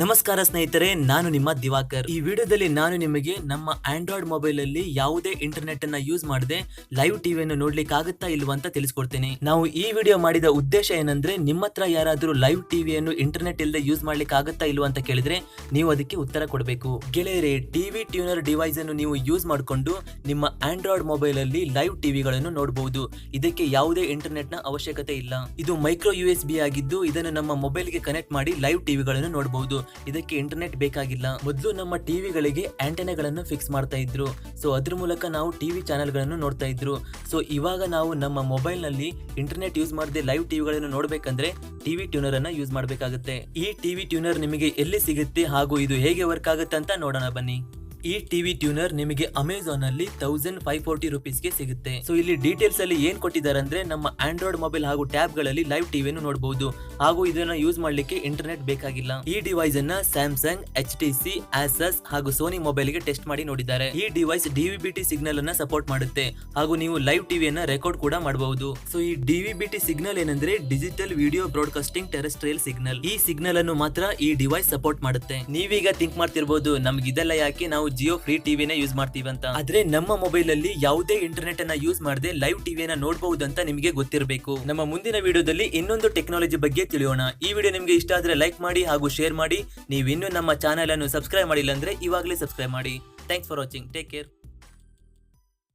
ನಮಸ್ಕಾರ ಸ್ನೇಹಿತರೆ, ನಾನು ನಿಮ್ಮ ದಿವಾಕರ್. ಈ ವಿಡಿಯೋದಲ್ಲಿ ನಾನು ನಿಮಗೆ ನಮ್ಮ ಆಂಡ್ರಾಯ್ಡ್ ಮೊಬೈಲ್ ಅಲ್ಲಿ ಯಾವುದೇ ಇಂಟರ್ನೆಟ್ ಅನ್ನ ಯೂಸ್ ಮಾಡದೆ ಲೈವ್ ಟಿವಿಯನ್ನು ನೋಡ್ಲಿಕ್ಕೆ ಆಗುತ್ತಾ ಇಲ್ವಾ ಅಂತ ತಿಳಿಸ್ಕೊಡ್ತೀನಿ. ನಾವು ಈ ವಿಡಿಯೋ ಮಾಡಿದ ಉದ್ದೇಶ ಏನಂದ್ರೆ, ನಿಮ್ಮ ಹತ್ರ ಯಾರಾದರೂ ಲೈವ್ ಟಿವಿಯನ್ನು ಇಂಟರ್ನೆಟ್ ಇಲ್ಲದೆ ಯೂಸ್ ಮಾಡ್ಲಿಕ್ಕೆ ಆಗುತ್ತಾ ಇಲ್ವಾ ಅಂತ ಕೇಳಿದ್ರೆ ನೀವು ಅದಕ್ಕೆ ಉತ್ತರ ಕೊಡಬೇಕು. ಗೆಳೆಯರೆ ಟಿವಿ ಟ್ಯೂನರ್ ಡಿವೈಸ್ ಅನ್ನು ನೀವು ಯೂಸ್ ಮಾಡಿಕೊಂಡು ನಿಮ್ಮ ಆಂಡ್ರಾಯ್ಡ್ ಮೊಬೈಲ್ ಅಲ್ಲಿ ಲೈವ್ ಟಿವಿಗಳನ್ನು ನೋಡಬಹುದು ಇದಕ್ಕೆ ಯಾವುದೇ ಇಂಟರ್ನೆಟ್ನ ಅವಶ್ಯಕತೆ ಇಲ್ಲ. ಇದು ಮೈಕ್ರೋ ಯು ಎಸ್ ಬಿ ಆಗಿದ್ದು, ಇದನ್ನು ನಮ್ಮ ಮೊಬೈಲ್ಗೆ ಕನೆಕ್ಟ್ ಮಾಡಿ ಲೈವ್ ಟಿವಿಗಳನ್ನು ನೋಡಬಹುದು ಇದಕ್ಕೆ ಇಂಟರ್ನೆಟ್ ಬೇಕಾಗಿಲ್ಲ. ಮೊದಲು ನಮ್ಮ ಟಿವಿಗಳಿಗೆ ಆಂಟೆನಾಗಳನ್ನು ಫಿಕ್ಸ್ ಮಾಡ್ತಾ ಇದ್ರು. ಸೊ ಅದ್ರ ಮೂಲಕ ನಾವು ಟಿವಿ ಚಾನೆಲ್ಗಳನ್ನು ನೋಡ್ತಾ ಇದ್ರು. ಸೊ ಇವಾಗ ನಾವು ನಮ್ಮ ಮೊಬೈಲ್ನಲ್ಲಿ ಇಂಟರ್ನೆಟ್ ಯೂಸ್ ಮಾಡದೆ ಲೈವ್ ಟಿವಿಗಳನ್ನು ನೋಡಬೇಕಂದ್ರೆ ಟಿವಿ ಟ್ಯೂನರ್ ಅನ್ನ ಯೂಸ್ ಮಾಡಬೇಕಾಗುತ್ತೆ. ಈ ಟಿವಿ ಟ್ಯೂನರ್ ನಿಮಗೆ ಎಲ್ಲಿ ಸಿಗುತ್ತೆ ಹಾಗೂ ಇದು ಹೇಗೆ ವರ್ಕ್ ಆಗುತ್ತೆ ಅಂತ ನೋಡೋಣ ಬನ್ನಿ. ಈ ಟಿವಿ ಟ್ಯೂನರ್ ನಿಮಗೆ ಅಮೆಝಾನ್ ಅಲ್ಲಿ ತೌಸಂಡ್ ಫೈವ್ ಫೋರ್ಟಿ ರುಪೀಸ್ಗೆ ಸಿಗುತ್ತೆ. ಸೊ ಇಲ್ಲಿ ಡೀಟೇಲ್ಸ್ ಅಲ್ಲಿ ಏನ್ ಕೊಟ್ಟಿದ್ದಾರೆ ಅಂದ್ರೆ ನಮ್ಮ ಆಂಡ್ರಾಯ್ಡ್ ಮೊಬೈಲ್ ಹಾಗೂ ಟ್ಯಾಬ್ಗಳಲ್ಲಿ ಲೈವ್ ಟಿವಿಯನ್ನು ನೋಡಬಹುದು ಹಾಗೂ ಇದನ್ನ ಯೂಸ್ ಮಾಡ್ಲಿಕ್ಕೆ ಇಂಟರ್ನೆಟ್ ಬೇಕಾಗಿಲ್ಲ. ಈ ಡಿವೈಸ್ ಅನ್ನ Samsung H T C Asus ಹಾಗೂ ಸೋನಿ ಮೊಬೈಲ್ಗೆ ಟೆಸ್ಟ್ ಮಾಡಿ ನೋಡಿದ್ದಾರೆ. ಈ ಡಿವೈಸ್ ಡಿವಿಬಿಟಿ ಸಿಗ್ನಲ್ ಅನ್ನ ಸಪೋರ್ಟ್ ಮಾಡುತ್ತೆ. ಹಾಗೂ ನೀವು ಲೈವ್ ಟಿವಿಯನ್ನ ರೆಕಾರ್ಡ್ ಕೂಡ ಮಾಡಬಹುದು ಸೊ ಈ ಡಿವಿಬಿಟಿ ಸಿಗ್ನಲ್ ಏನಂದ್ರೆ digital video broadcasting terrestrial signal ಈ ಸಿಗ್ನಲ್ ಅನ್ನು ಮಾತ್ರ ಈ ಡಿವೈಸ್ ಸಪೋರ್ಟ್ ಮಾಡುತ್ತೆ. ನೀವೀಗ ಥಿಂಕ್ ಮಾಡ್ತಿರ್ಬೋದು ನಮ್ಗೆ ಇದೆಲ್ಲ ಯಾಕೆ ನಾವು ಜಿಯೋ ಫ್ರೀ ಟಿವಿನ ಯೂಸ್ ಮಾಡ್ತೀವಿ ಅಂತ. ಆದ್ರೆ ನಮ್ಮ ಮೊಬೈಲ್ ಅಲ್ಲಿ ಯಾವುದೇ ಇಂಟರ್ನೆಟ್ ಅನ್ನ ಯೂಸ್ ಮಾಡದೆ ಲೈವ್ ಟಿವಿಯನ್ನ ನೋಡಬಹುದು ಅಂತ ನಿಮಗೆ ಗೊತ್ತಿರಬೇಕು. ನಮ್ಮ ಮುಂದಿನ ವಿಡಿಯೋದಲ್ಲಿ ಇನ್ನೊಂದು ಟೆಕ್ನಾಲಜಿ ಬಗ್ಗೆ ತಿಳಿಯೋಣ. ಈ ವಿಡಿಯೋ ನಿಮಗೆ ಇಷ್ಟ ಆದ್ರೆ ಲೈಕ್ ಮಾಡಿ ಹಾಗೂ ಶೇರ್ ಮಾಡಿ. ನೀವು ಇನ್ನೂ ನಮ್ಮ ಚಾನೆಲ್ ಅನ್ನು ಸಬ್ಸ್ಕ್ರೈಬ್ ಮಾಡಿಲ್ಲ ಅಂದ್ರೆ ಇವಾಗಲೇ ಸಬ್ಸ್ಕ್ರೈಬ್ ಮಾಡಿ. Thanks for watching take care